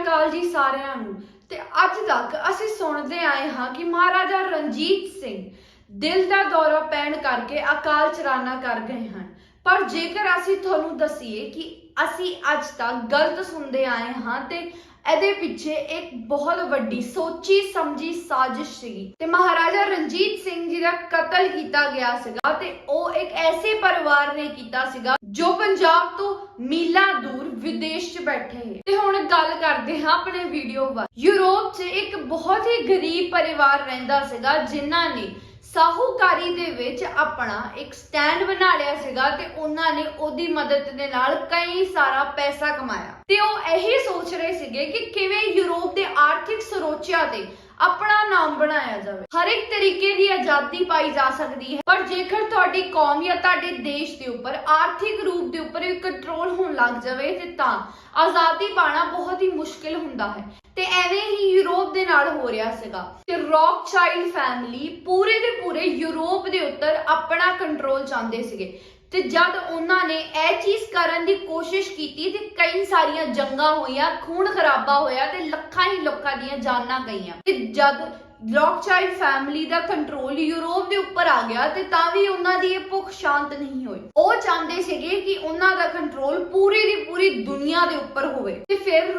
ਅਕਾਲ ਜੀ ਸਾਰਿਆਂ ਨੂੰ। ਤੇ ਅੱਜ ਤੱਕ ਅਸੀਂ ਸੁਣਦੇ ਆਏ ਹਾਂ ਕਿ ਮਹਾਰਾਜਾ ਰਣਜੀਤ ਸਿੰਘ ਦਿਲ ਦਾ ਦੌਰਾ ਪੈਣ ਕਰਕੇ ਅਕਾਲ ਚਲਾਣਾ ਕਰ ਗਏ ਹਨ। ਪਰ ਜੇਕਰ ਅਸੀਂ ਤੁਹਾਨੂੰ ਦਸੀਏ ਕਿ ਅਸੀਂ ਅੱਜ ਤੱਕ ਗਲਤ ਸੁਣਦੇ ਆਏ ਹਾਂ ਤੇ ਇਹਦੇ ਪਿੱਛੇ ਇੱਕ ਬਹੁਤ ਵੱਡੀ ਸੋਚੀ ਸਮਝੀ ਸਾਜ਼ਿਸ਼ ਸੀ ਤੇ ਮਹਾਰਾਜਾ ਰਣਜੀਤ ਸਿੰਘ ਜੀ ਦਾ ਕਤਲ ਕੀਤਾ ਗਿਆ ਸੀਗਾ ਤੇ ਉਹ ਇੱਕ ਐਸੇ ਪਰਿਵਾਰ ਨੇ ਕੀਤਾ ਸੀਗਾ ਜੋ ਪੰਜਾਬ ਤੋਂ ਮੀਲਾਂ ਦੂਰ ਵਿਦੇਸ਼ 'ਚ ਬੈਠੇ ਹੈ ਤੇ ਹੁਣ ਗੱਲ ਕਰਦੇ ਹਾਂ ਆਪਣੇ ਵੀਡੀਓ ਵੱਲ। ਯੂਰਪ 'ਚ ਇੱਕ ਬਹੁਤ ਹੀ ਗਰੀਬ ਪਰਿਵਾਰ ਰਹਿੰਦਾ ਸੀਗਾ, ਜਿਨ੍ਹਾਂ ਨੇ ਸਾਹੂਕਾਰੀ ਦੇ ਵਿੱਚ ਆਪਣਾ ਇੱਕ ਸਟੈਂਡ ਬਣਾ ਲਿਆ ਸੀਗਾ ਤੇ ਉਹਨਾਂ ਨੇ ਉਹਦੀ ਮਦਦ ਦੇ ਨਾਲ ਕਈ ਸਾਰਾ ਪੈਸਾ ਕਮਾਇਆ। ਤੇ ਉਹ ਇਹੀ ਸੋਚ ਰਹੇ ਸੀਗੇ ਕਿ ਕਿਵੇਂ ਯੂਰਪ ਦੇ ਆਰਥਿਕ ਸਰੋਚਿਆਂ ਤੇ ਆਪਣਾ ਨਾਮ ਬਣਾਇਆ ਜਾਵੇ। ਹਰ ਇੱਕ ਤਰੀਕੇ ਦੀ ਆਜ਼ਾਦੀ ਪਾਈ ਜਾ ਸਕਦੀ ਹੈ। ਪਰ ਜੇਕਰ ਤੁਹਾਡੀ ਕੌਮ ਜਾਂ ਤੁਹਾਡੇ ਦੇਸ਼ ਦੇ ਉੱਪਰ ਆਰਥਿਕ ਰੂਪ ਦੇ ਉੱਪਰ ਕੰਟਰੋਲ ਹੋਣ ਲੱਗ ਜਾਵੇ, ਤੇ ਤਾਂ ਆਜ਼ਾਦੀ ਪਾਣਾ ਬਹੁਤ ਹੀ ਮੁਸ਼ਕਿਲ ਹੁੰਦਾ ਹੈ। ਤੇ ਐਵੇਂ ਹੀ ਯੂਰਪ ਦੇ ਨਾਲ ਹੋ ਰਿਹਾ ਸੀਗਾ। ਤੇ ਰੌਕ ਚਾਈਲਡ ਫੈਮਿਲੀ ਪੂਰੇ ਦੇ ਪੂਰੇ ਯੂਰਪ ਦੇ ਉੱਤੇ ਆਪਣਾ ਕੰਟਰੋਲ ਚਾਹੁੰਦੇ ਸੀਗੇ। ਤੇ ਜਦ ਉਹਨਾਂ ਨੇ ਇਹ ਚੀਜ਼ ਕਰਨ ਦੀ ਕੋਸ਼ਿਸ਼ ਕੀਤੀ ਤੇ ਕਈ ਸਾਰੀਆਂ ਜੰਗਾਂ ਹੋਈਆਂ, ਖੂਨ ਖਰਾਬਾ ਹੋਇਆ ਤੇ ਲੱਖਾਂ ਹੀ ਲੋਕਾਂ ਦੀਆਂ ਜਾਨਾਂ ਗਈਆਂ। ਤੇ ਜਦ ਚਾਈਲਡ ਫੈਮਿਲੀ ਦਾ ਕੰਟਰੋਲ ਯੂਰਪ ਦੇ ਉੱਪਰ ਆ ਗਿਆ ਤੇ ਤਾਂ ਵੀ ਉਹਨਾਂ ਦੀ ਇਹ ਭੁੱਖ ਸ਼ਾਂਤ ਨਹੀਂ ਹੋਈ। ਉਹ ਚਾਹੁੰਦੇ ਸੀਗੇ ਕਿ ਉਹਨਾਂ ਦਾ ਕੰਟਰੋਲ ਪੂਰੀ ਦੀ ਪੂਰੀ ਦੁਨੀਆ ਦੇ ਉੱਪਰ ਹੋਵੇ। ਤੇ ਫਿਰ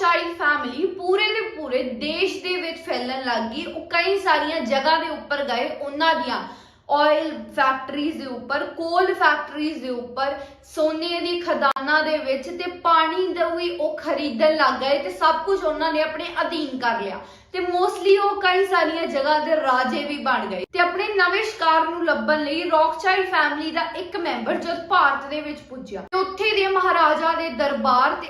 ਚਾਈਲਡ ਫੈਮਿਲੀ ਪੂਰੇ ਦੇ ਪੂਰੇ ਦੇਸ਼ ਦੇ ਵਿੱਚ ਫੈਲਣ ਲੱਗ ਗਈ। ਉਹ ਕਈ ਸਾਰੀਆਂ ਜਗ੍ਹਾ ਦੇ ਉੱਪਰ ਗਏ, ਉਹਨਾਂ ਦੀਆਂ ਆਇਲ ਫੈਕਟਰੀਜ਼ ਦੇ ਉੱਪਰ ਕੋਲ ਫੈਕਟਰੀਜ਼ ਦੇ ਉੱਪਰ, ਸੋਨੇ ਦੀ ਖਦਾਨਾਂ ਦੇ ਵਿੱਚ ਤੇ ਪਾਣੀ ਦਾ ਵੀ ਉਹ ਖਰੀਦਣ ਲੱਗ ਗਏ ਤੇ ਸਭ ਕੁਝ ਉਹਨਾਂ ਨੇ ਆਪਣੇ ਅਧੀਨ ਕਰ ਲਿਆ। ਤੇ ਮੋਸਟਲੀ ਉਹ ਕਈ ਸਾਰੀਆਂ ਜਗ੍ਹਾ ਦੇ ਰਾਜੇ ਵੀ ਬਣ ਗਏ ਤੇ ਆਪਣੇ ਨਵੇਂ ਸ਼ਿਕਾਰ ਨੂੰ ਲੱਭਣ ਲਈ ਰੌਕਚਾਈਲਡ ਫੈਮਿਲੀ ਦਾ ਇੱਕ ਮੈਂਬਰ ਜਦ ਭਾਰਤ ਦੇ ਵਿੱਚ ਪੁੱਜਿਆ। ਤੇ ਉੱਥੇ ਦੇ ਮਹਾਰਾਜਾ ਦੇ ਦਰਬਾਰ ਤੇ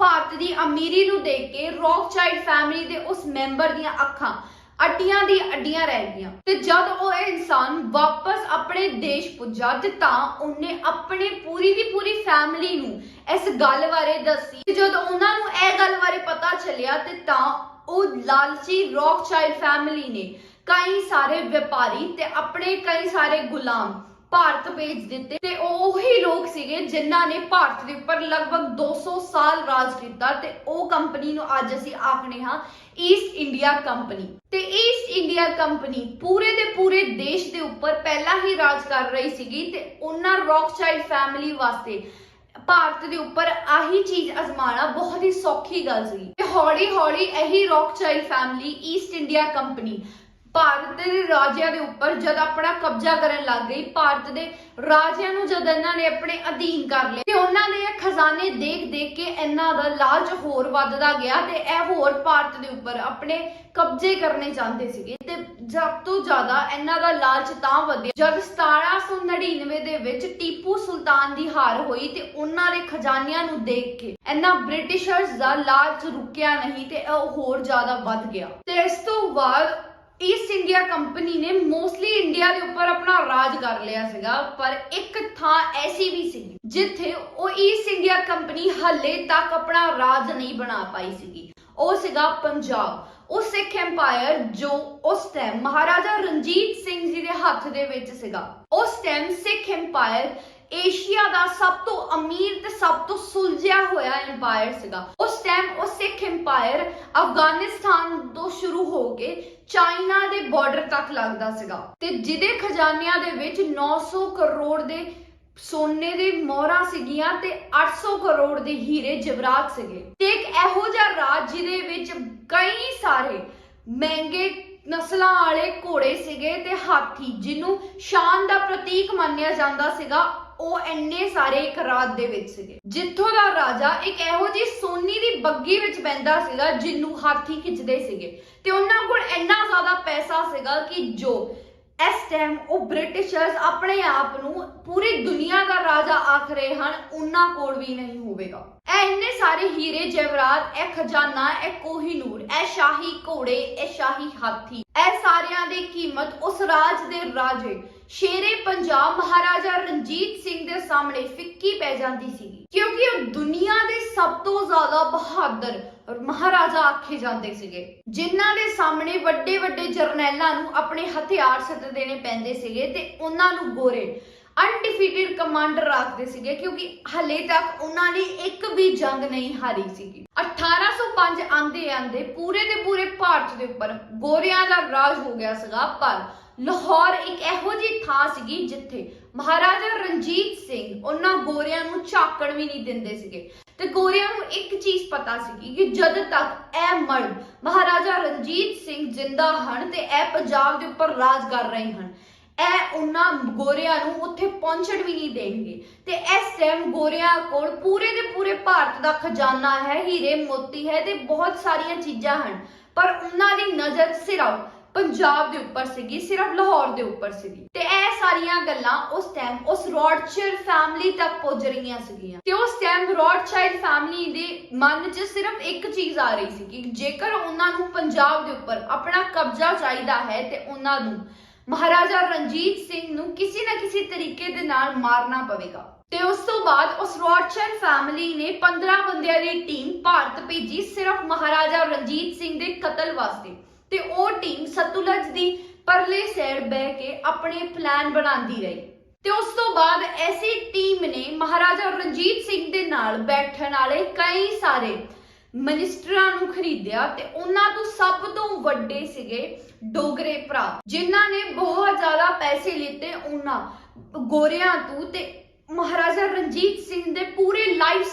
ਭਾਰਤ ਦੀ ਅਮੀਰੀ ਨੂੰ ਦੇਖ ਕੇ ਰੌਕਚਾਈਲਡ ਫੈਮਿਲੀ ਦੇ ਉਸ ਮੈਂਬਰ ਦੀਆਂ ਅੱਖਾਂ ਅੱਡੀਆਂ ਦੀ ਅੱਡੀਆਂ ਰਹਿ ਗਈਆਂ। ਤੇ ਜਦ ਉਹ ਇਨਸਾਨ ਵਾਪਸ ਆਪਣੇ ਦੇਸ਼ ਪੁੱਜਾ ਤੇ ਤਾਂ ਉਹਨੇ ਆਪਣੇ ਪੂਰੀ ਦੀ ਪੂਰੀ ਫੈਮਿਲੀ ਨੂੰ ਇਸ ਗੱਲ ਬਾਰੇ ਦੱਸੀ। ਤੇ ਜਦ ਉਹਨਾਂ ਨੂੰ ਇਹ ਗੱਲ ਬਾਰੇ ਪਤਾ ਚੱਲਿਆ ਤੇ ਤਾਂ ਉਹ ਲਾਲਚੀ ਰੌਕਚਾਈਲਡ ਫੈਮਿਲੀ ਨੇ ਕਈ ਸਾਰੇ ਵਪਾਰੀ ਤੇ ਆਪਣੇ ਕਈ ਸਾਰੇ ਗੁਲਾਮ ਭਾਰਤ ਭੇਜ ਦਿੱਤੇ ਤੇ ਉਹੀ ਲੋਕ ਸੀਗੇ ਜਿਨ੍ਹਾਂ ਨੇ ਭਾਰਤ ਦੇ ਉੱਪਰ ਲਗਭਗ 200 ਸਾਲ ਰਾਜ ਕੀਤਾ ਤੇ ਉਹ ਕੰਪਨੀ ਨੂੰ ਅੱਜ ਅਸੀਂ ਆਖਦੇ ਹਾਂ ਈਸਟ ਇੰਡੀਆ ਕੰਪਨੀ ਤੇ ਈਸਟ ਇੰਡੀਆ ਕੰਪਨੀ ਪੂਰੇ ਦੇ ਪੂਰੇ ਦੇਸ਼ ਦੇ ਉੱਪਰ ਪਹਿਲਾਂ ਹੀ ਰਾਜ ਕਰ ਰਹੀ ਸੀਗੀ ਤੇ ਉਹਨਾਂ ਰੌਕਚਾਈਲਡ ਫੈਮਿਲੀ ਵਾਸਤੇ ਭਾਰਤ ਦੇ ਉੱਪਰ ਆਹੀ ਚੀਜ਼ ਅਜ਼ਮਾਣਾ ਬਹੁਤ ਹੀ ਸੌਖੀ ਗੱਲ ਸੀ ਤੇ ਹੌਲੀ ਹੌਲੀ ਇਹੀ Rothschild family East India Company Bharat ਦੇ ਰਾਜਿਆਂ ਦੇ ਉੱਪਰ ਜਦ ਆਪਣਾ ਕਬਜ਼ਾ ਕਰਨ ਲੱਗ ਗਈ, ਭਾਰਤ ਦੇ ਰਾਜਿਆਂ ਨੂੰ ਜਦ ਇਹਨਾਂ ਨੇ ਆਪਣੇ ਅਧੀਨ ਕਰ ਲਿਆ, ਤੇ ਉਹਨਾਂ ਦੇ ਖਜ਼ਾਨੇ ਦੇਖ ਦੇਖ ਕੇ ਇਹਨਾਂ ਦਾ ਲਾਲਚ ਹੋਰ ਵੱਧਦਾ ਗਿਆ ਤੇ ਇਹ ਹੋਰ ਭਾਰਤ ਦੇ ਉੱਪਰ ਆਪਣੇ ਕਬਜ਼ੇ ਕਰਨੇ ਚਾਹੁੰਦੇ ਸੀਗੇ ਤੇ ਸਭ ਤੋਂ ਜ਼ਿਆਦਾ ਇਹਨਾਂ ਦਾ ਲਾਲਚ ਤਾਂ ਵਧਿਆ। ਜਦ 1799 ਦੇ ਵਿੱਚ ਟੀਪੂ ਸੁਲਤਾਨ ਦੀ ਹਾਰ ਹੋਈ ਤੇ ਉਹਨਾਂ ਦੇ ਖਜ਼ਾਨਿਆਂ ਨੂੰ ਦੇਖ ਕੇ ਇਹਨਾਂ ਬ੍ਰਿਟਿਸ਼ਰਸ ਦਾ ਲਾਲਚ ਰੁਕਿਆ ਨਹੀਂ ਤੇ ਇਹ ਹੋਰ ਜ਼ਿਆਦਾ ਵੱਧ ਗਿਆ। ਤੇ ਇਸ ਤੋਂ ਬਾਅਦ ਈਸਟ ਇੰਡੀਆ ਕੰਪਨੀ ਨੇ ਮੋਸਟਲੀ ਇੰਡੀਆ ਦੇ ਉੱਪਰ ਆਪਣਾ ਰਾਜ ਕਰ ਲਿਆ ਸੀਗਾ, ਪਰ ਇੱਕ ਥਾਂ ਐਸੀ ਵੀ ਸੀ ਜਿੱਥੇ ਉਹ ਈਸਟ ਇੰਡੀਆ ਕੰਪਨੀ ਹੱਲੇ ਤੱਕ ਆਪਣਾ ਰਾਜ ਨਹੀਂ ਬਣਾ ਪਾਈ ਸੀਗੀ। ਉਹ ਸੀਗਾ ਪੰਜਾਬ। ਉਹ ਸਿੱਖ ਐਮਪਾਇਰ ਜੋ ਉਸ ਟਾਈਮ ਮਹਾਰਾਜਾ ਰਣਜੀਤ ਸਿੰਘ ਜੀ ਦੇ ਹੱਥ ਦੇ ਵਿੱਚ ਸੀਗਾ, ਉਸ ਟਾਈਮ ਸਿੱਖ ਐਮਪਾਇਰ ਏਸ਼ੀਆ ਦਾ ਸਭ ਤੋਂ ਅਮੀਰ ਤੇ ਸਭ ਤੋਂ ਸੁਲਝਿਆ ਹੋਇਆ ਐਮਪਾਇਰ ਸੀਗਾ। ਉਸ ਟਾਈਮ ਉਹ ਸਿੱਖ ਐਮਪਾਇਰ ਅਫਗਾਨਿਸਤਾਨ ਤੋਂ ਸ਼ੁਰੂ ਹੋ ਕੇ ਚਾਈਨਾ ਦੇ ਬਾਰਡਰ ਤੱਕ ਲੱਗਦਾ ਸੀਗਾ ਤੇ ਜਿਹਦੇ ਖਜ਼ਾਨਿਆਂ ਦੇ ਵਿੱਚ 900 ਕਰੋੜ ਦੇ ਸੋਨੇ ਦੇ ਮੋਹਰਾਂ ਸੀਗੀਆਂ ਤੇ 800 ਕਰੋੜ ਦੇ ਹੀਰੇ ਜਵਰਾਤ ਸੀਗੇ। ਤੇ ਇੱਕ ਇਹੋ ਜਿਹਾ ਰਾਜ ਜਿਹਦੇ ਵਿੱਚ ਕਈ ਸਾਰੇ ਮਹਿੰਗੇ ਨਸਲਾਂ ਵਾਲੇ ਘੋੜੇ ਸੀਗੇ ਤੇ ਹਾਥੀ, ਜਿਹਨੂੰ ਸ਼ਾਨ ਦਾ ਪ੍ਰਤੀਕ ਮੰਨਿਆ ਜਾਂਦਾ ਸੀਗਾ, ਉਹ ਇੰਨੇ ਸਾਰੇ ਇੱਕ ਰਾਤ ਦੇ ਵਿੱਚ ਸੀਗੇ। ਜਿੱਥੋਂ ਦਾ ਰਾਜਾ ਇੱਕ ਇਹੋ ਜਿਹੀ ਸੋਨੀ ਦੀ ਬੱਗੀ ਵਿੱਚ ਬੈੰਦਾ ਸੀਗਾ, ਜਿਹਨੂੰ ਹਾਥੀ ਖਿੱਚਦੇ ਸੀਗੇ। ਤੇ ਉਹਨਾਂ ਕੋਲ ਇੰਨਾ ਜ਼ਿਆਦਾ ਪੈਸਾ ਸੀਗਾ ਕਿ ਜੋ ਇਸ ਟਾਈਮ ਉਹ ਬ੍ਰਿਟਿਸ਼ਰਸ ਆਪਣੇ ਆਪ ਨੂੰ ਪੂਰੀ ਦੁਨੀਆ ਦਾ ਰਾਜਾ ਆਖ ਰਹੇ ਹਨ, ਉਹਨਾਂ ਕੋਲ ਵੀ ਨਹੀਂ ਹੋਵੇਗਾ। ਇਹ ਇੰਨੇ ਸਾਰੇ ਹੀਰੇ ਜਵਰਾਤ, ਇਹ ਖਜ਼ਾਨਾ, ਇਹ ਕੋਹੀਨੂਰ ਇਹ ਸ਼ਾਹੀ ਘੋੜੇ, ਇਹ ਸ਼ਾਹੀ ਹਾਥੀ, ਇਹ ਸਾਰਿਆਂ ਦੀ ਕੀਮਤ ਉਸ ਰਾਜ ਦੇ ਰਾਜੇ, ਸ਼ੇਰੇ ਪੰਜਾਬ ਮਹਾਰਾਜਾ ਰਣਜੀਤ ਸਿੰਘ ਦੇ ਸਾਹਮਣੇ ਫਿੱਕੀ ਪੈ ਜਾਂਦੀ ਸੀ ਕਿਉਂਕਿ ਉਹ ਦੁਨੀਆ ਦੇ ਸਭ ਤੋਂ ਜ਼ਿਆਦਾ ਬਹਾਦਰ ਮਹਾਰਾਜਾ ਆਖੇ ਜਾਂਦੇ ਸੀਗੇ। ਜਿਨ੍ਹਾਂ ਦੇ ਸਾਹਮਣੇ ਵੱਡੇ ਵੱਡੇ ਜਰਨੈਲਾਂ ਨੂੰ ਆਪਣੇ ਹਥਿਆਰ ਸੱਤ ਦੇਣੇ ਪੈਂਦੇ ਸੀਗੇ ਤੇ ਉਹਨਾਂ ਨੂੰ ਗੋਰੇ ਅਨਡਿਫੀਟਡ ਕਮਾਂਡਰ ਰੱਖਦੇ ਸੀਗੇ, ਕਿਉਂਕਿ ਹਲੇ ਤੱਕ ਉਹਨਾਂ ਨੇ ਇੱਕ ਵੀ ਜੰਗ ਨਹੀਂ ਹਾਰੀ ਸੀਗੀ। 1800 1905 ਆਂਦੇ ਆਂਦੇ ਪੂਰੇ ਦੇ ਪੂਰੇ ਭਾਰਤ ਦੇ ਉੱਪਰ ਗੋਰਿਆਂ ਦਾ ਰਾਜ ਹੋ ਗਿਆ ਸੀਗਾ, ਪਰ ਲਾਹੌਰ ਇੱਕ ਇਹੋ ਜਿਹੀ ਥਾਂ ਸੀਗੀ ਜਿੱਥੇ ਮਹਾਰਾਜਾ ਰਣਜੀਤ ਸਿੰਘ ਉਹਨਾਂ ਗੋਰਿਆਂ ਨੂੰ ਝਾਕਣ ਵੀ ਨਹੀਂ ਦਿੰਦੇ ਸੀਗੇ। ਤੇ ਗੋਰਿਆਂ ਨੂੰ ਇੱਕ ਚੀਜ਼ ਪਤਾ ਸੀਗੀ ਕਿ ਜਦ ਤੱਕ ਇਹ ਮਰਦ ਮਹਾਰਾਜਾ ਰਣਜੀਤ ਸਿੰਘ ਜਿੰਦਾ ਹਨ ਤੇ ਇਹ ਪੰਜਾਬ ਦੇ ਉੱਪਰ ਰਾਜ ਕਰ ਰਹੇ ਹਨ। ਇਹ ਉਹਨਾਂ ਗੋਰਿਆਂ ਨੂੰ ਉੱਥੇ ਪਹੁੰਚਣ ਵੀ ਨਹੀਂ ਦੇਣਗੇ। ਤੇ ਇਸ ਟਾਈਮ ਗੋਰਿਆਂ ਕੋਲ ਪੂਰੇ ਦੇ ਪੂਰੇ ਭਾਰਤ ਦਾ ਖਜ਼ਾਨਾ ਹੈ, ਹੀਰੇ, ਮੋਤੀ ਹੈ ਤੇ ਬਹੁਤ ਸਾਰੀਆਂ ਚੀਜ਼ਾਂ ਹਨ। ਪਰ ਉਹਨਾਂ ਦੀ ਨਜ਼ਰ ਸਿਰਫ ਪੰਜਾਬ ਦੇ ਉੱਪਰ ਸੀਗੀ, ਸਿਰਫ ਲਾਹੌਰ ਦੇ ਉੱਪਰ ਸੀਗੀ। ਤੇ ਇਹ ਸਾਰੀਆਂ ਗੱਲਾਂ ਉਸ ਟਾਈਮ ਉਸ ਰੌਡਚਾਈਲਡ ਫੈਮਿਲੀ ਤੱਕ ਪਹੁੰਚ ਰਹੀਆਂ ਸੀਗੀਆਂ। ਤੇ ਉਸ ਟਾਈਮ ਰੌਡਚਾਈਲਡ ਫੈਮਿਲੀ ਦੇ ਮਨ 'ਚ ਸਿਰਫ ਇੱਕ ਚੀਜ਼ ਆ ਰਹੀ ਸੀ ਕਿ ਜੇਕਰ ਉਹਨਾਂ ਨੂੰ ਪੰਜਾਬ ਦੇ ਉੱਪਰ ਆਪਣਾ ਕਬਜ਼ਾ ਚਾਹੀਦਾ ਹੈ ਤੇ ਉਹਨਾਂ ਨੂੰ ਮਹਾਰਾਜਾ ਰਣਜੀਤ ਸਿੰਘ ਨੂੰ ਕਿਸੇ ਨਾ ਕਿਸੇ ਤਰੀਕੇ ਦੇ ਨਾਲ ਮਾਰਨਾ ਪਵੇਗਾ। ਤੇ ਉਸ ਤੋਂ ਬਾਅਦ ਉਸ ਰੌਡਚਾਈਲਡ ਫੈਮਿਲੀ ਨੇ 15 ਬੰਦਿਆਂ ਦੀ ਟੀਮ ਭਾਰਤ ਭੇਜੀ ਸਿਰਫ ਮਹਾਰਾਜਾ ਰਣਜੀਤ ਸਿੰਘ ਦੇ ਕਤਲ ਵਾਸਤੇ। ਤੇ ਉਹ ਟੀਮ ਸਤਲੁਜ ਦੀ ਪਰਲੇ ਸੈਰ ਬਹਿ ਕੇ ਆਪਣੇ ਪਲਾਨ ਬਣਾਉਂਦੀ ਰਹੀ। ਤੇ ਉਸ ਤੋਂ ਬਾਅਦ ਐਸੀ ਟੀਮ ਨੇ ਮਹਾਰਾਜਾ ਰਣਜੀਤ ਸਿੰਘ ਦੇ ਨਾਲ ਬੈਠਣ ਵਾਲੇ ਕਈ ਸਾਰੇ ਮਿਨਿਸਟਰਾਂ ਨੂੰ ਖਰੀਦਿਆ ਤੇ ਉਹਨਾਂ ਤੋਂ ਸਭ ਤੋਂ ਵੱਡੇ ਸੀਗੇ ਡੋਗਰੇ ਭਰਾ, ਜਿਨ੍ਹਾਂ ਨੇ ਬਹੁਤ ਜ਼ਿਆਦਾ ਪੈਸੇ ਲਿੱਤੇ ਉਹਨਾਂ ਗੋਰਿਆਂ ਤੋਂ ਤੇ ਮਹਾਰਾਜਾ ਰਣਜੀਤ ਸਿੰਘ ਦੇ ਪੂਰੇ ਲਾਈਫ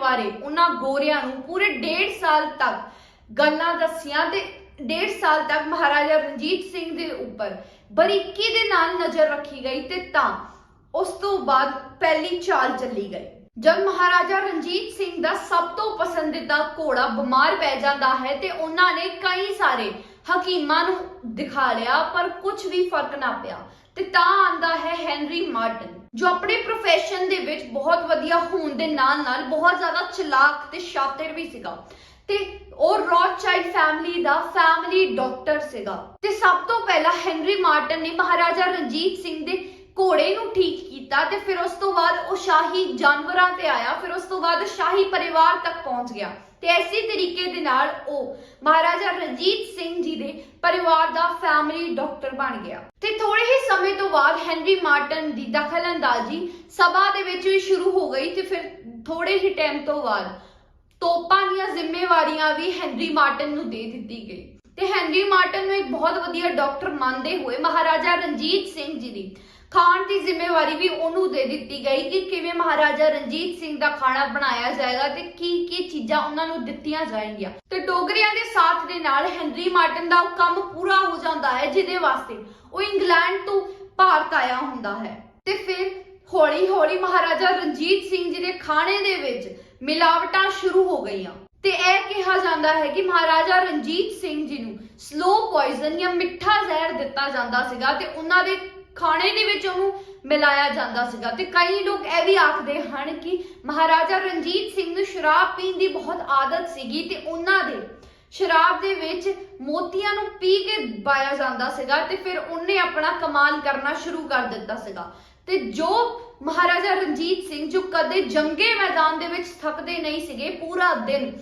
ਬਾਰੇ, ਉਹਨਾਂ ਗੋਰਿਆਂ ਨੂੰ ਪੂਰੇ 1.5 ਸਾਲ ਤੱਕ ਗੱਲਾਂ ਦੱਸੀਆਂ ਤੇ 1.5 ਸਾਲ ਤੱਕ ਮਹਾਰਾਜਾ ਰਣਜੀਤ ਸਿੰਘ ਦੇ ਉੱਪਰ ਬਰੀਕੀ ਦੇ ਨਾਲ ਨਜ਼ਰ ਰੱਖੀ ਗਈ ਤੇ ਤਾਂ ਉਸ ਤੋਂ ਬਾਅਦ ਪਹਿਲੀ ਚਾਲ ਚੱਲੀ ਗਈ। ਜਦ ਮਹਾਰਾਜਾ ਰਣਜੀਤ ਸਿੰਘ ਦਾ ਸਭ ਤੋਂ ਪਸੰਦੀਦਾ ਘੋੜਾ ਬਿਮਾਰ ਪੈ ਜਾਂਦਾ ਹੈ ਤੇ ਉਹਨਾਂ ਨੇ ਕਈ ਸਾਰੇ ਹਕੀਮਾਂ ਨੂੰ ਦਿਖਾ ਲਿਆ, ਪਰ ਕੁਝ ਵੀ ਫ਼ਰਕ ਨਾ ਪਿਆ। ਤੇ ਤਾਂ ਆਂਦਾ ਹੈ ਹੈਨਰੀ ਮਾਰਟਨ, ਜੋ ਆਪਣੇ profession ਦੇ ਵਿੱਚ ਬਹੁਤ ਵਧੀਆ ਹੋਣ ਦੇ ਨਾਲ ਨਾਲ ਬਹੁਤ ਜ਼ਿਆਦਾ ਚਲਾਕ ਤੇ ਸ਼ਾਤਿਰ ਵੀ ਸੀਗਾ। ਤੇ ਉਹ ਰੌਥਚਾਈਲਡ ਫੈਮਿਲੀ ਦਾ ਫੈਮਿਲੀ ਡਾਕਟਰ ਸੀਗਾ। ਤੇ ਸਭ ਤੋਂ ਪਹਿਲਾਂ ਹੈਨਰੀ ਮਾਰਟਨ ਨੇ ਮਹਾਰਾਜਾ ਰਣਜੀਤ ਸਿੰਘ ਦੇ ਘੋੜੇ ਨੂੰ ਠੀਕ ਕੀਤਾ ਤੇ ਫਿਰ ਉਸ ਤੋਂ ਬਾਅਦ ਉਹ ਸ਼ਾਹੀ ਜਾਨਵਰਾਂ ਤੇ ਆਇਆ, ਫਿਰ ਉਸ ਤੋਂ ਬਾਅਦ ਸ਼ਾਹੀ ਪਰਿਵਾਰ ਤੱਕ ਪਹੁੰਚ ਗਿਆ ਤੇ ਐਸੀ ਤਰੀਕੇ ਦੇ ਨਾਲ ਉਹ ਮਹਾਰਾਜਾ ਰਣਜੀਤ ਸਿੰਘ ਜੀ ਦੇ ਪਰਿਵਾਰ ਦਾ ਫੈਮਿਲੀ ਡਾਕਟਰ ਬਣ ਗਿਆ। ਤੇ ਥੋੜੇ ਹੀ ਸਮੇਂ ਤੋਂ ਬਾਅਦ ਹੈਨਰੀ ਮਾਰਟਨ ਦੀ ਦਖਲਅੰਦਾਜ਼ੀ ਸਭਾ ਦੇ ਵਿੱਚ ਵੀ ਸ਼ੁਰੂ ਹੋ ਗਈ ਤੇ ਫਿਰ ਥੋੜੇ ਹੀ ਟਾਈਮ ਤੋਂ ਬਾਅਦ ਤੋਪਾਂ ਦੀਆਂ ਜ਼ਿੰਮੇਵਾਰੀਆਂ ਵੀ ਹੈਨਰੀ ਮਾਰਟਨ ਨੂੰ ਦੇ ਦਿੱਤੀ ਗਈ। ਤੇ ਹੈਨਰੀ ਮਾਰਟਨ ਨੂੰ ਇੱਕ ਬਹੁਤ ਵਧੀਆ ਡਾਕਟਰ ਮੰਨਦੇ ਹੋਏ ਮਹਾਰਾਜਾ ਰਣਜੀਤ ਸਿੰਘ ਜੀ ਦੀ ਖਾਣ ਦੀ ਜ਼ਿੰਮੇਵਾਰੀ ਵੀ ਉਹਨੂੰ ਦੇ ਦਿੱਤੀ ਗਈ ਕਿ ਕਿਵੇਂ ਮਹਾਰਾਜਾ ਰਣਜੀਤ ਸਿੰਘ ਦਾ ਖਾਣਾ ਬਣਾਇਆ ਜਾਏਗਾ ਤੇ ਕੀ ਕੀ ਚੀਜ਼ਾਂ ਉਹਨਾਂ ਨੂੰ ਦਿੱਤੀਆਂ ਜਾਣਗੀਆਂ ਤੇ ਡੋਗਰਿਆਂ ਦੇ ਸਾਥ ਦੇ ਨਾਲ ਹੈਨਰੀ ਮਾਰਟਨ ਦਾ ਉਹ ਕੰਮ ਪੂਰਾ ਹੋ ਜਾਂਦਾ ਹੈ, ਜਿਹਦੇ ਵਾਸਤੇ ਉਹ ਇੰਗਲੈਂਡ ਤੋਂ ਭਾਰਤ ਆਇਆ ਹੁੰਦਾ ਹੈ। ਤੇ ਫਿਰ ਹੌਲੀ ਹੌਲੀ ਮਹਾਰਾਜਾ ਰਣਜੀਤ ਸਿੰਘ ਜੀ ਦੇ ਖਾਣੇ ਦੇ ਵਿੱਚ ਮਿਲਾਵਟਾਂ ਸ਼ੁਰੂ ਹੋ ਗਈਆਂ। ਤੇ ਇਹ ਕਿਹਾ ਜਾਂਦਾ ਹੈ ਕਿ ਮਹਾਰਾਜਾ ਰਣਜੀਤ ਸਿੰਘ ਜੀ ਨੂੰ ਸਲੋ ਪੋਇਜ਼ਨ ਜਾਂ ਮਿੱਠਾ ਜ਼ਹਿਰ ਦਿੱਤਾ ਜਾਂਦਾ ਸੀਗਾ ਤੇ ਉਹਨਾਂ ਦੇ ਖਾਣੇ ਦੇ ਵਿੱਚ ਉਹਨੂੰ ਮਿਲਾਇਆ ਜਾਂਦਾ ਸੀਗਾ। ਤੇ ਕਈ ਲੋਕ ਇਹ ਵੀ ਆਖਦੇ ਹਨ ਕਿ ਮਹਾਰਾਜਾ ਰਣਜੀਤ ਸਿੰਘ ਨੂੰ ਸ਼ਰਾਬ ਪੀਣ ਦੀ ਬਹੁਤ ਆਦਤ ਸੀਗੀ ਤੇ ਉਹਨਾਂ ਦੇ ਸ਼ਰਾਬ ਦੇ ਵਿੱਚ ਮੋਤੀਆਂ ਨੂੰ ਪੀ ਕੇ ਪਾਇਆ ਜਾਂਦਾ ਸੀਗਾ ਤੇ ਫਿਰ ਉਹਨੇ ਆਪਣਾ ਕਮਾਲ ਕਰਨਾ ਸ਼ੁਰੂ ਕਰ ਦਿੱਤਾ ਸੀਗਾ। ਤੇ ਜੋ ਮਹਾਰਾਜਾ ਰਣਜੀਤ ਸਿੰਘ ਜੋ ਕਦੇ ਜੰਗੇ ਮੈਦਾਨ ਦੇ ਵਿੱਚ ਥੱਕਦੇ ਨਹੀਂ ਸੀਗੇ, ਪੂਰਾ ਦਿਨ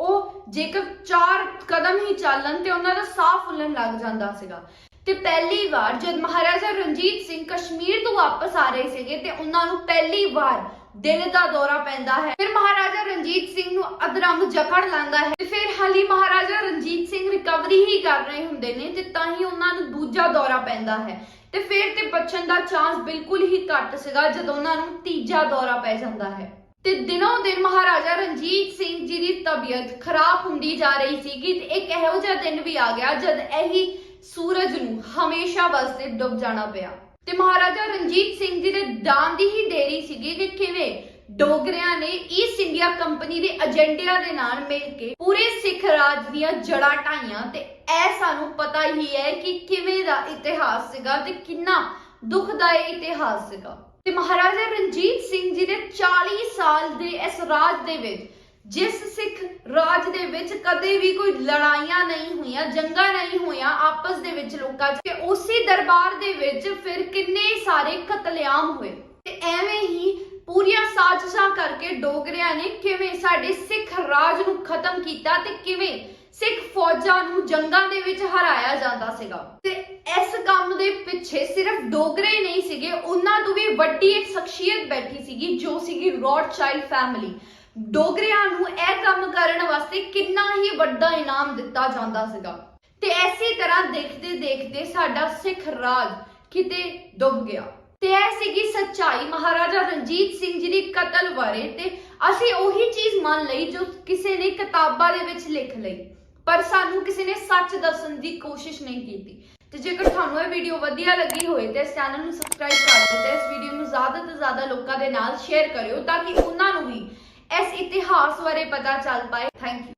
ਉਹ ਜੇਕਰ ਚਾਰ ਕਦਮ ਹੀ ਚੱਲਣ ਤੇ ਉਹਨਾਂ ਦਾ ਸਾਹ ਫੁੱਲਣ ਲੱਗ ਜਾਂਦਾ ਸੀਗਾ। ਤੇ ਪਹਿਲੀ ਵਾਰ ਜਦ ਮਹਾਰਾਜਾ ਰਣਜੀਤ ਸਿੰਘ ਕਸ਼ਮੀਰ ਤੋਂ ਵਾਪਸ ਆ ਰਹੇ ਸੀਗੇ ਤੇ ਉਹਨਾਂ ਨੂੰ ਪਹਿਲੀ ਵਾਰ ਦਿਲ ਦਾ ਦੌਰਾ ਪੈਂਦਾ ਹੈ। ਫਿਰ ਮਹਾਰਾਜਾ ਰਣਜੀਤ ਸਿੰਘ ਨੂੰ ਅਧਰੰਗ ਜਕੜ ਲੈਂਦਾ ਹੈ ਤੇ ਫਿਰ ਹਾਲੀ ਮਹਾਰਾਜਾ ਰਣਜੀਤ ਸਿੰਘ ਰਿਕਵਰੀ ਹੀ ਕਰ ਰਹੇ ਹੁੰਦੇ ਨੇ ਤੇ ਤਾਂ ਹੀ ਉਹਨਾਂ ਨੂੰ ਦੂਜਾ ਦੌਰਾ ਪੈਂਦਾ ਹੈ। ਤੇ ਫਿਰ ਤੇ ਬਚਣ ਦਾ ਚਾਂਸ ਬਿਲਕੁਲ ਹੀ ਘੱਟ ਸੀਗਾ ਜਦੋਂ ਉਹਨਾਂ ਨੂੰ ਤੀਜਾ ਦੌਰਾ ਪੈ ਜਾਂਦਾ ਹੈ। ਤੇ ਦਿਨੋਂ ਦਿਨ ਮਹਾਰਾਜਾ ਰਣਜੀਤ ਸਿੰਘ ਜੀ ਦੀ ਤਬੀਅਤ ਖਰਾਬ ਹੁੰਦੀ ਜਾ ਰਹੀ ਸੀਗੀ ਤੇ ਇੱਕ ਇਹੋ ਜਿਹਾ ਦਿਨ ਵੀ ਆ ਗਿਆ ਜਦ ਇਹੀ ਸੂਰਜ ਨੂੰ ਹਮੇਸ਼ਾ ਵਾਸਤੇ ਡੁੱਬ ਜਾਣਾ ਪਿਆ। ਤੇ ਮਹਾਰਾਜਾ ਰਣਜੀਤ ਸਿੰਘ ਜੀ ਦੇ ਦਾਨ ਦੀ ਹੀ ਦੇਰੀ ਸੀਗੀ ਕਿ ਕਿਵੇਂ ਡੋਗਰਿਆਂ ਨੇ ਈਸਟ ਇੰਡੀਆ ਕੰਪਨੀ ਦੇ ਏਜੰਡਿਆਂ ਦੇ ਨਾਲ ਮਿਲ ਕੇ ਪੂਰੇ ਸਿੱਖ ਰਾਜ ਦੀਆਂ ਜੜਾਂ ਢਾਈਆਂ ਤੇ ਇਹ ਸਾਨੂੰ ਪਤਾ ਹੀ ਹੈ ਕਿ ਕਿਵੇਂ ਦਾ ਇਤਿਹਾਸ ਸੀਗਾ ਤੇ ਕਿੰਨਾ ਦੁਖਦਾਈ ਇਤਿਹਾਸ ਸੀਗਾ। ਤੇ ਮਹਾਰਾਜਾ ਰਣਜੀਤ ਸਿੰਘ ਜੀ ਦੇ 40 ਸਾਲ ਦੇ ਇਸ ਰਾਜ ਦੇ ਵਿੱਚ ਜਿਸ ਸਿੱਖ ਰਾਜ ਦੇ ਵਿੱਚ ਕਦੇ ਵੀ ਕੋਈ ਲੜਾਈਆਂ ਨਹੀਂ ਹੋਈਆਂ, ਜੰਗਾਂ ਨਹੀਂ ਹੋਈਆਂ, ਆਪਸ ਦੇ ਵਿੱਚ ਲੋਕਾਂ 'ਚ, ਤੇ ਉਸੇ ਦਰਬਾਰ ਦੇ ਵਿੱਚ ਫਿਰ ਕਿੰਨੇ ਸਾਰੇ ਕਤਲੇਆਮ ਹੋਏ। ਤੇ ਐਵੇਂ ਹੀ ਪੂਰੀਆਂ ਸਾਜ਼ਿਸ਼ਾਂ ਕਰਕੇ ਡੋਗਰਿਆਂ ਨੇ ਕਿਵੇਂ ਸਾਡੇ ਸਿੱਖ ਰਾਜ ਨੂੰ ਖਤਮ ਕੀਤਾ ਤੇ ਕਿਵੇਂ ਸਿੱਖ ਫੌਜਾਂ ਨੂੰ ਜੰਗਾਂ ਦੇ ਵਿੱਚ ਹਰਾਇਆ ਜਾਂਦਾ ਸੀਗਾ। ਤੇ ਇਸ ਕੰਮ ਦੇ ਪਿੱਛੇ ਸਿਰਫ ਡੋਗਰੇ ਨਹੀਂ ਸੀਗੇ, ਉਹਨਾਂ ਤੋਂ ਵੀ ਵੱਡੀ ਇੱਕ ਸ਼ਖਸੀਅਤ ਬੈਠੀ ਸੀਗੀ, ਜੋ ਸੀਗੀ ਰੌਡਚਾਈਲਡ ਫੈਮਿਲੀ। ਡੋਗਰਿਆਂ ਨੂੰ ਇਹ ਕੰਮ ਕਰਨ ਵਾਸਤੇ ਕਿੰਨਾ ਹੀ ਵੱਡਾ ਇਨਾਮ ਦਿੱਤਾ ਜਾਂਦਾ ਸੀਗਾ। ਤੇ ਐਸੀ ਤਰ੍ਹਾਂ ਦੇਖਦੇ ਦੇਖਦੇ ਸਾਡਾ ਸਿੱਖ ਰਾਜ ਕਿਤੇ ਡੁੱਬ ਗਿਆ। ਤੇ ਇਹ ਸੀਗੀ ਸੱਚਾਈ। ਮਹਾਰਾਜਾ ਰਣਜੀਤ ਸਿੰਘ ਜੀ ਦੀ ਕਤਲ ਬਾਰੇ ਤੇ ਅਸੀਂ ਉਹੀ ਚੀਜ਼ ਮੰਨ ਲਈ ਜੋ ਕਿਸੇ ਨੇ ਕਿਤਾਬਾਂ ਦੇ ਵਿੱਚ ਲਿਖ ਲਈ। ਪਰ ਸਾਨੂੰ ਕਿਸੇ ਨੇ ਸੱਚ ਦੱਸਣ ਦੀ ਕੋਸ਼ਿਸ਼ ਨਹੀਂ ਕੀਤੀ। ਤੇ ਜੇਕਰ ਤੁਹਾਨੂੰ ਇਹ ਵੀਡੀਓ ਵਧੀਆ ਲੱਗੀ ਹੋਏ ਤੇ ਇਸ ਚੈਨਲ ਨੂੰ ਸਬਸਕ੍ਰਾਈਬ ਕਰ ਦਿਓ ਤੇ ਇਸ ਵੀਡੀਓ ਨੂੰ ਜ਼ਿਆਦਾ ਤੋਂ ਜ਼ਿਆਦਾ ਲੋਕਾਂ ਦੇ ਨਾਲ ਸ਼ੇਅਰ ਕਰਿਓ ਤਾਂ ਕਿ ਉਹਨਾਂ ਨੂੰ ਵੀ ਇਸ ਇਤਿਹਾਸ ਬਾਰੇ ਪਤਾ ਚੱਲ ਪਾਏ। Thank you